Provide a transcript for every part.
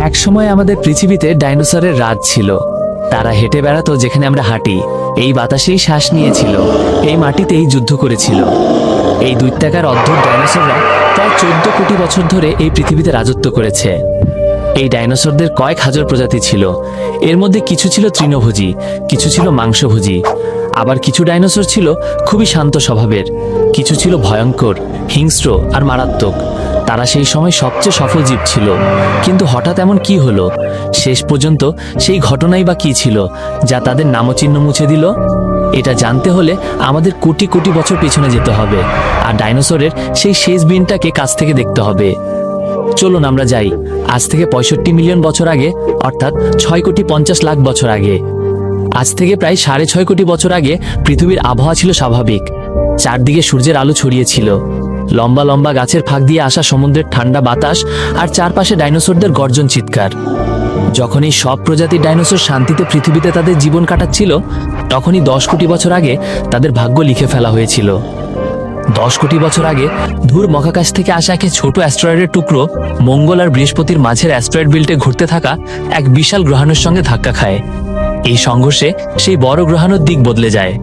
একসময় আমাদের পৃথিবীতে ডাইনোসরের রাজ ছিল। তারা হেঁটে বেড়াতো যেখানে আমরা হাঁটি। এই বাতাসেই শ্বাস নিয়েছিল। এই মাটিতেই যুদ্ধ করেছিল। এই দৈত্যাকার অদ্ভুত ডাইনোসররা প্রায় চোদ্দ কোটি বছর ধরে এই পৃথিবীতে রাজত্ব করেছে। এই ডাইনোসরদের কয়েক হাজার প্রজাতি ছিল। এর মধ্যে কিছু ছিল তৃণভোজী, কিছু ছিল মাংসভোজী। আবার কিছু ডাইনোসর ছিল খুবই শান্ত স্বভাবের। কিছু ছিল ভয়ঙ্কর, হিংস্র আর মারাত্মক। তারা সেই সময় সবচেয়ে সফল জীব ছিল। কিন্তু হঠাৎ এমন কি হলো? শেষ পর্যন্ত সেই ঘটনাই বা কি ছিল, যা তাদের নামচিহ্ন মুছে দিল? এটা জানতে হলে আমাদের কোটি কোটি বছর পেছনে যেতে হবে, আর ডাইনোসরের সেই শেষ বিনটাকে কাছ থেকে দেখতে হবে। চলুন আমরা যাই। আজ থেকে পঁয়ষট্টি মিলিয়ন বছর আগে, অর্থাৎ ছয় কোটি পঞ্চাশ লাখ বছর আগে। আজ থেকে প্রায় সাড়ে ছয় কোটি বছর আগে পৃথিবীর আবহাওয়া ছিল স্বাভাবিক। চারদিকে সূর্যের আলো ছড়িয়েছিল লম্বা লম্বা গাছের ফাঁক দিয়ে আসা সমুদ্রের ঠান্ডা বাতাস আর চারপাশে ডাইনোসরদের গর্জন চিৎকার। যখন এই সব প্রজাতির ডাইনোসর শান্তিতে পৃথিবীতে তাদের জীবন কাটাচ্ছিল, তখনই দশ কোটি বছর আগে তাদের ভাগ্য লিখে ফেলা হয়েছিল। দশ কোটি বছর আগে ধূর মহাকাশ থেকে আসা এক ছোট অ্যাস্ট্রয়েডের টুকরো মঙ্গল আর বৃহস্পতির মাঝের অ্যাস্ট্রয়েড বিল্টে ঘুরতে থাকা এক বিশাল গ্রহাণুর সঙ্গে ধাক্কা খায়। এই সংঘর্ষে সেই বড় গ্রহাণুর দিক বদলে যায়।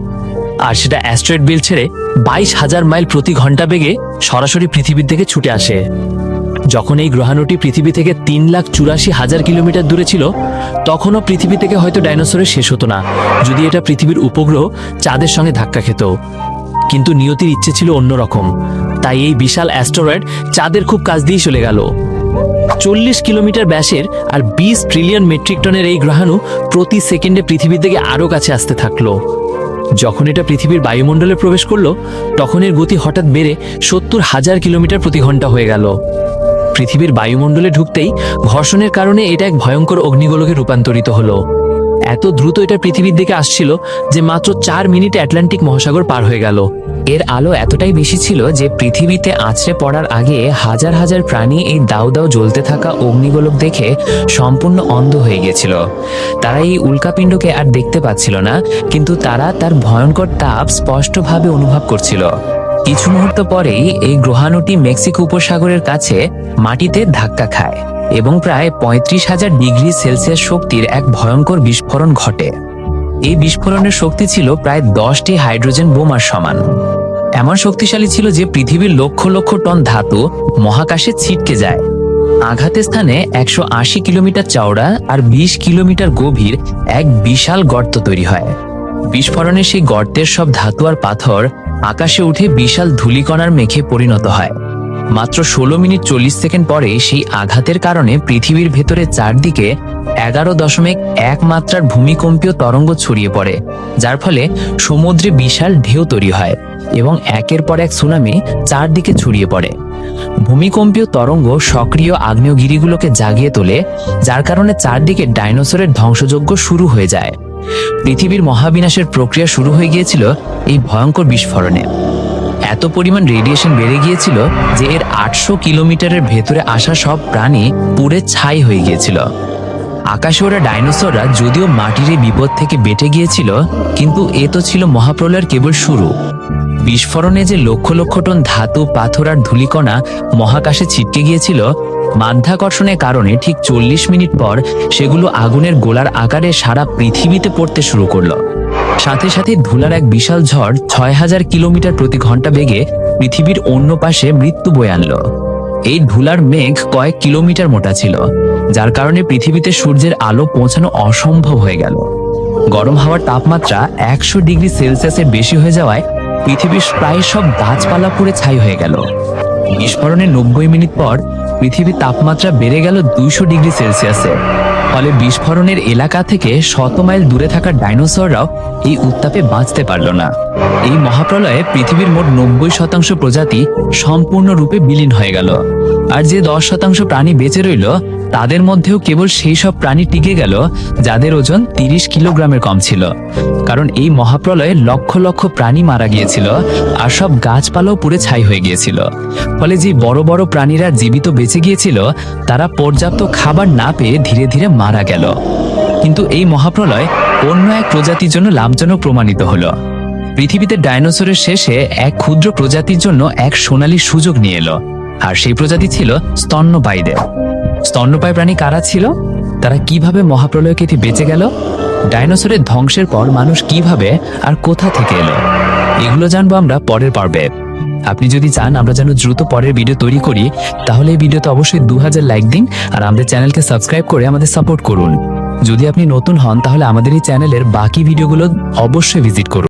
আর সেটা অ্যাস্ট্রয়েড বিল ছেড়ে বাইশ হাজার মাইল প্রতি ঘণ্টা বেগে সরাসরি পৃথিবীর থেকে ছুটে আসে। যখন এই গ্রহাণুটি পৃথিবী থেকে তিন লাখ চুরাশি হাজার কিলোমিটার দূরে ছিল, তখনও পৃথিবী থেকে হয়তো ডাইনোসরের শেষ হতো না, যদি এটা পৃথিবীর উপগ্রহ চাঁদের সঙ্গে ধাক্কা খেত। কিন্তু নিয়তির ইচ্ছে ছিল অন্যরকম তাই এই বিশাল অ্যাস্টেরয়েড চাঁদের খুব কাজ দিয়েই চলে গেল। চল্লিশ কিলোমিটার ব্যাসের আর বিশ ট্রিলিয়ন মেট্রিক টনের এই গ্রহাণু প্রতি সেকেন্ডে পৃথিবীর দিকে আরও কাছে আসতে থাকল। যখন এটা পৃথিবীর বায়ুমণ্ডলে প্রবেশ করল, তখন এর গতি হঠাৎ বেড়ে সত্তর হাজার কিলোমিটার প্রতি ঘণ্টা হয়ে গেল। পৃথিবীর বায়ুমণ্ডলে ঢুকতেই ঘর্ষণের কারণে এটা এক ভয়ঙ্কর অগ্নিগোলকে রূপান্তরিত হলো। এত দ্রুত এটা পৃথিবীর দিকে আসছিল যে মাত্র চার মিনিট অ্যাটলান্টিক মহাসাগর পার হয়ে গেল। এর আলো এতটাই বেশি ছিল যে পৃথিবীতে আছড়ে পড়ার আগে হাজার হাজার প্রাণী এই দাউ দাউ জ্বলতে থাকা অগ্নিগোলক দেখে সম্পূর্ণ অন্ধ হয়ে গিয়েছিল তারা এই উল্কাপিণ্ডকে আর দেখতে পাচ্ছিল না, কিন্তু তারা তার ভয়ঙ্কর তাপ স্পষ্টভাবে অনুভব করছিল। কিছু মুহূর্ত পরেই এই গ্রহাণুটি মেক্সিকো উপসাগরের কাছে মাটিতে ধাক্কা খায় এবং প্রায় পঁয়ত্রিশ হাজার ডিগ্রি সেলসিয়াস শক্তির এক ভয়ঙ্কর বিস্ফোরণ ঘটে। এই বিস্ফোরণের শক্তি ছিল প্রায় দশটি হাইড্রোজেন বোমার সমান। এমন শক্তিশালী ছিল যে পৃথিবীর লক্ষ লক্ষ টন ধাতু মহাকাশে ছিটকে যায়। আঘাতের স্থানে একশো আশি কিলোমিটার চওড়া আর বিশ কিলোমিটার গভীর এক বিশাল গর্ত তৈরি হয়। বিস্ফোরণে সেই গর্তের সব ধাতু আর পাথর আকাশে উঠে বিশাল ধূলিকণার মেঘে পরিণত হয়। মাত্র ষোলো মিনিট চল্লিশ সেকেন্ড পরে সেই আঘাতের কারণে পৃথিবীর ভেতরে চারদিকে এগারো দশমিক এক মাত্রার ভূমিকম্পীয় তরঙ্গ ছড়িয়ে পড়ে, যার ফলে সমুদ্রে বিশাল ঢেউ তৈরি হয়। এবং একের পর এক সুনামি চারদিকে ছড়িয়ে পড়ে। ভূমিকম্পীয় তরঙ্গ সক্রিয় আগ্নেয়গিরিগুলোকে জাগিয়ে তোলে, যার কারণে চারদিকে ডাইনোসরের ধ্বংসযজ্ঞ শুরু হয়ে যায়। পৃথিবীর মহাবিনাশের প্রক্রিয়া শুরু হয়ে গিয়েছিল এই ভয়ঙ্কর বিস্ফোরণে। এত পরিমাণ রেডিয়েশন বেড়ে গিয়েছিল যে এর আটশো কিলোমিটারের ভেতরে আসা সব প্রাণী পুড়ে ছাই হয়ে গিয়েছিল। আকাশে ওরা ডাইনোসররা যদিও মাটির এই বিপদ থেকে বেঁচে গিয়েছিল, কিন্তু এ তো ছিল মহাপ্রলয়ের কেবল শুরু। বিস্ফোরণে যে লক্ষ লক্ষ টন ধাতু, পাথর আর ধূলিকণা মহাকাশে ছিটকে গিয়েছিল, মাধ্যাকর্ষণের কারণে ঠিক চল্লিশ মিনিট পর সেগুলো আগুনের গোলার আকারে সারা পৃথিবীতে পড়তে শুরু করল। সাথে সাথে ধুলার এক বিশাল ঝড় ছয় হাজার কিলোমিটার প্রতি ঘণ্টা বেগে পৃথিবীর অন্য পাশে মৃত্যু বয়ে আনলো। এই ধুলার মেঘ কয়েক কিলোমিটার মোটা ছিল, যার কারণে পৃথিবীতে সূর্যের আলো পৌঁছানো অসম্ভব হয়ে গেল। গরম হাওয়ার তাপমাত্রা একশো ডিগ্রি সেলসিয়াসের বেশি হয়ে যাওয়ায় পৃথিবীর প্রায় সব গাছপালা পুড়ে ছাই হয়ে গেল। বিস্ফোরণের নব্বই মিনিট পর পৃথিবীর তাপমাত্রা বেড়ে গেল দুইশো ডিগ্রি সেলসিয়াসে। ফলে বিস্ফোরণের এলাকা থেকে শত মাইল দূরে থাকা ডাইনোসররাও এই উত্তাপে বাঁচতে পারল না। এই মহাপ্রলয়ে পৃথিবীর মোট নব্বই শতাংশ প্রজাতি সম্পূর্ণরূপে বিলীন হয়ে গেল। আর যে দশ শতাংশ প্রাণী বেঁচে রইল, তাদের মধ্যেও কেবল সেই সব প্রাণী টিকে গেল, যাদের ওজন তিরিশ কিলোগ্রামের কম ছিল। কারণ এই মহাপ্রলয়ে লক্ষ লক্ষ প্রাণী মারা গিয়েছিল, আর সব গাছপালাও পুড়ে ছাই হয়ে গিয়েছিল। ফলে যে বড় বড় প্রাণীরা জীবিত বেঁচে গিয়েছিল, তারা পর্যাপ্ত খাবার না পেয়ে ধীরে ধীরে মারা গেল। কিন্তু এই মহাপ্রলয় অন্য এক প্রজাতির জন্য লাভজনক প্রমাণিত হলো। পৃথিবীতে ডাইনোসরের শেষে এক ক্ষুদ্র প্রজাতির জন্য এক সোনালী সুযোগ নিয়ে এলো। আর সেই প্রজাতি ছিল স্তন্যপায়ীদের। স্তন্যপায়ী প্রাণী কারা ছিল? তারা কীভাবে মহাপ্রলয় কেটে বেঁচে গেল? ডাইনোসরের ধ্বংসের পর মানুষ কীভাবে আর কোথা থেকে এলো? এগুলো জানব আমরা পরের পর্বে। আপনি যদি চান, আমরা যেন দ্রুত পরের ভিডিও তৈরি করি, তাহলে এই ভিডিওতে অবশ্যই দু হাজার লাইক দিন আর আমাদের চ্যানেলকে সাবস্ক্রাইব করে আমাদের সাপোর্ট করুন। যদি আপনি নতুন হন, তাহলে আমাদের এই চ্যানেলের বাকি ভিডিওগুলো অবশ্যই ভিজিট করুন।